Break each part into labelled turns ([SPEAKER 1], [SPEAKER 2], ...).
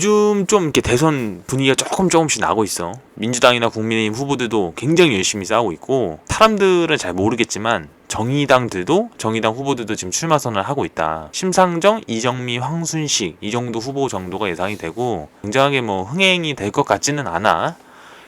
[SPEAKER 1] 요즘 좀 이렇게 대선 분위기가 조금 조금씩 나고 있어. 민주당이나 국민의힘 후보들도 굉장히 열심히 싸우고 있고 사람들은 잘 모르겠지만 정의당들도 정의당 후보들도 지금 출마 선언을 하고 있다. 심상정, 이정미, 황순식 이 정도 후보 정도가 예상이 되고 굉장하게 뭐 흥행이 될 것 같지는 않아.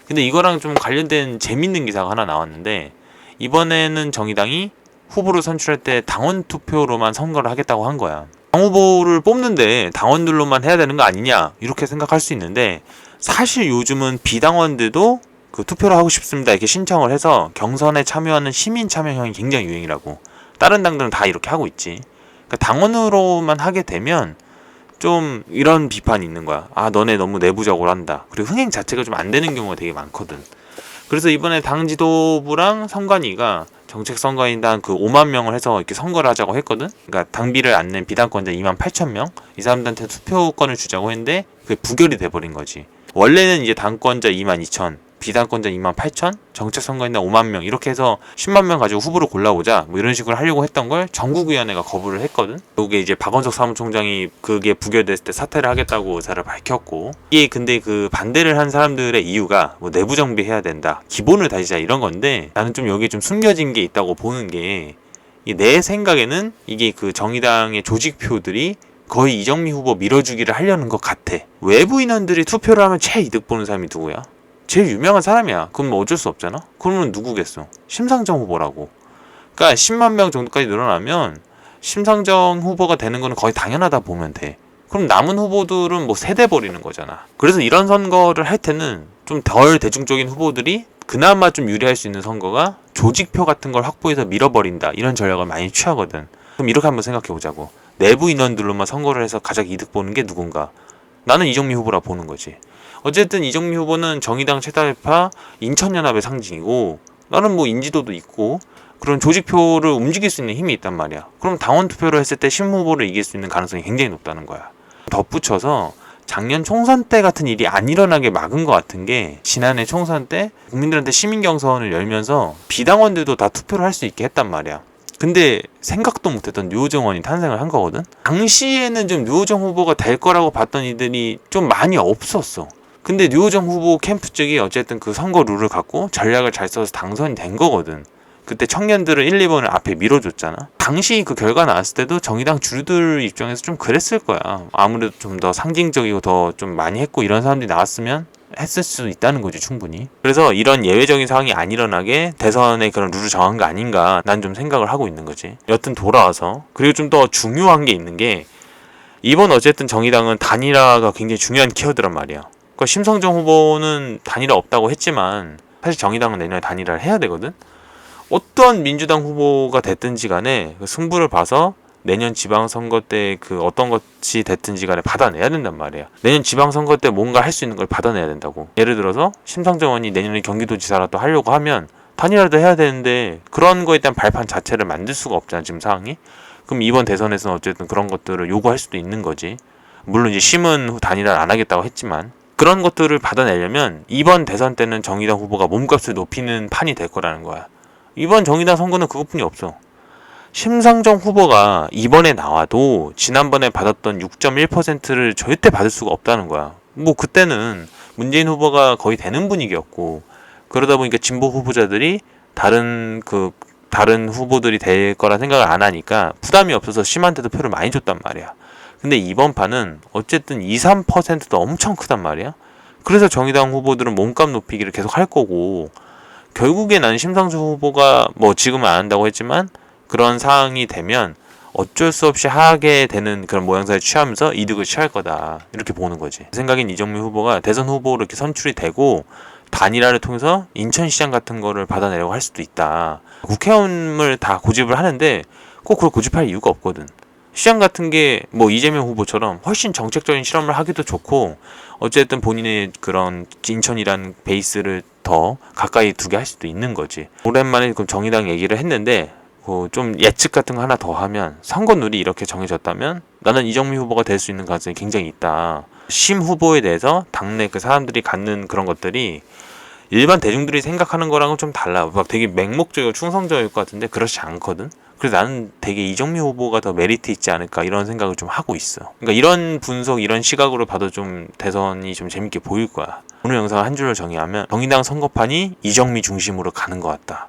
[SPEAKER 1] 근데 이거랑 좀 관련된 재밌는 기사가 하나 나왔는데 이번에는 정의당이 후보를 선출할 때 당원 투표로만 선거를 하겠다고 한 거야. 당 후보를 뽑는데 당원들로만 해야 되는 거 아니냐 이렇게 생각할 수 있는데 사실 요즘은 비당원들도 그 투표를 하고 싶습니다 이렇게 신청을 해서 경선에 참여하는 시민 참여형이 굉장히 유행이라고. 다른 당들은 다 이렇게 하고 있지. 그러니까 당원으로만 하게 되면 좀 이런 비판이 있는 거야. 아 너네 너무 내부적으로 한다. 그리고 흥행 자체가 좀 안 되는 경우가 되게 많거든. 그래서 이번에 당 지도부랑 선관위가 정책 선거인단 그 5만 명을 해서 이렇게 선거를 하자고 했거든. 그러니까 당비를 안 낸 비당권자 2만 8천 명. 이 사람들한테 투표권을 주자고 했는데 그게 부결이 돼 버린 거지. 원래는 이제 당권자 2만 2천, 비당권자 2만 8천, 정책 선거인단 5만 명 이렇게 해서 10만 명 가지고 후보를 골라보자 뭐 이런 식으로 하려고 했던 걸 전국위원회가 거부를 했거든. 그게 이제 박원석 사무총장이 그게 부결됐을 때 사퇴를 하겠다고 의사를 밝혔고 이게 근데 그 반대를 한 사람들의 이유가 뭐 내부 정비해야 된다, 기본을 다지자 이런 건데 나는 좀 여기에 좀 숨겨진 게 있다고 보는 게 내 생각에는 이게 그 정의당의 조직표들이 거의 이정미 후보 밀어주기를 하려는 것 같아. 외부 인원들이 투표를 하면 최이득 보는 사람이 누구야? 제일 유명한 사람이야. 그럼 뭐 어쩔 수 없잖아. 그러면 누구겠어? 심상정 후보라고. 그러니까 10만 명 정도까지 늘어나면 심상정 후보가 되는 거는 거의 당연하다 보면 돼. 그럼 남은 후보들은 뭐 세대 버리는 거잖아. 그래서 이런 선거를 할 때는 좀 덜 대중적인 후보들이 그나마 좀 유리할 수 있는 선거가 조직표 같은 걸 확보해서 밀어버린다. 이런 전략을 많이 취하거든. 그럼 이렇게 한번 생각해 보자고. 내부 인원들로만 선거를 해서 가장 이득 보는 게 누군가? 나는 이정미 후보라 보는 거지. 어쨌든 이정미 후보는 정의당 최다파 인천연합의 상징이고 나는 뭐 인지도도 있고 그런 조직표를 움직일 수 있는 힘이 있단 말이야. 그럼 당원 투표를 했을 때심 후보를 이길 수 있는 가능성이 굉장히 높다는 거야. 덧붙여서 작년 총선 때 같은 일이 안 일어나게 막은 것 같은 게 지난해 총선 때 국민들한테 시민 경선을 열면서 비당원들도 다 투표를 할 수 있게 했단 말이야. 근데 생각도 못했던 류호정원이 탄생을 한 거거든. 당시에는 좀 류호정 후보가 될 거라고 봤던 이들이 좀 많이 없었어. 근데 류호정 후보 캠프 쪽이 어쨌든 그 선거 룰을 갖고 전략을 잘 써서 당선이 된 거거든. 그때 청년들을 1, 2번을 앞에 밀어줬잖아. 당시 그 결과 나왔을 때도 정의당 주류들 입장에서 좀 그랬을 거야. 아무래도 좀 더 상징적이고 더 좀 많이 했고 이런 사람들이 나왔으면 했을 수도 있다는 거지 충분히. 그래서 이런 예외적인 상황이 안 일어나게 대선에 그런 룰을 정한 거 아닌가 난 좀 생각을 하고 있는 거지. 여튼 돌아와서 그리고 좀 더 중요한 게 있는 게 이번 어쨌든 정의당은 단일화가 굉장히 중요한 키워드란 말이야. 그러니까 심성정 후보는 단일화 없다고 했지만 사실 정의당은 내년에 단일화를 해야 되거든. 어떤 민주당 후보가 됐든지 간에 그 승부를 봐서 내년 지방선거 때 그 어떤 것이 됐든지 간에 받아내야 된단 말이야. 내년 지방선거 때 뭔가 할 수 있는 걸 받아내야 된다고. 예를 들어서 심상정 의원이 내년에 경기도지사라도 하려고 하면 단일화도 해야 되는데 그런 거에 대한 발판 자체를 만들 수가 없잖아 지금 상황이. 그럼 이번 대선에서는 어쨌든 그런 것들을 요구할 수도 있는 거지. 물론 이제 심은 단일화를 안 하겠다고 했지만 그런 것들을 받아내려면 이번 대선 때는 정의당 후보가 몸값을 높이는 판이 될 거라는 거야. 이번 정의당 선거는 그것뿐이 없어. 심상정 후보가 이번에 나와도 지난번에 받았던 6.1%를 절대 받을 수가 없다는 거야. 뭐 그때는 문재인 후보가 거의 되는 분위기였고 그러다 보니까 진보 후보자들이 다른 그 다른 후보들이 될 거라 생각을 안 하니까 부담이 없어서 심한테도 표를 많이 줬단 말이야. 근데 이번 판은 어쨌든 2, 3%도 엄청 크단 말이야. 그래서 정의당 후보들은 몸값 높이기를 계속 할 거고 결국에 난 심상정 후보가 뭐 지금은 안 한다고 했지만 그런 상황이 되면 어쩔 수 없이 하게 되는 그런 모양새를 취하면서 이득을 취할 거다 이렇게 보는 거지. 제 생각엔 이정미 후보가 대선 후보로 이렇게 선출이 되고 단일화를 통해서 인천시장 같은 거를 받아내려고 할 수도 있다. 국회의원을 다 고집을 하는데 꼭 그걸 고집할 이유가 없거든. 시장 같은 게 뭐 이재명 후보처럼 훨씬 정책적인 실험을 하기도 좋고 어쨌든 본인의 그런 인천이란 베이스를 더 가까이 두게 할 수도 있는 거지. 오랜만에 그 정의당 얘기를 했는데 그 좀 예측 같은 거 하나 더 하면 선거룰이 이렇게 정해졌다면 나는 이정미 후보가 될 수 있는 가능성이 굉장히 있다. 심 후보에 대해서 당내 그 사람들이 갖는 그런 것들이 일반 대중들이 생각하는 거랑은 좀 달라. 막 되게 맹목적이고 충성적일 것 같은데 그렇지 않거든. 그래서 나는 되게 이정미 후보가 더 메리트 있지 않을까 이런 생각을 좀 하고 있어. 그러니까 이런 분석, 이런 시각으로 봐도 좀 대선이 좀 재밌게 보일 거야. 오늘 영상 한 줄로 정의하면 정의당 선거판이 이정미 중심으로 가는 것 같다.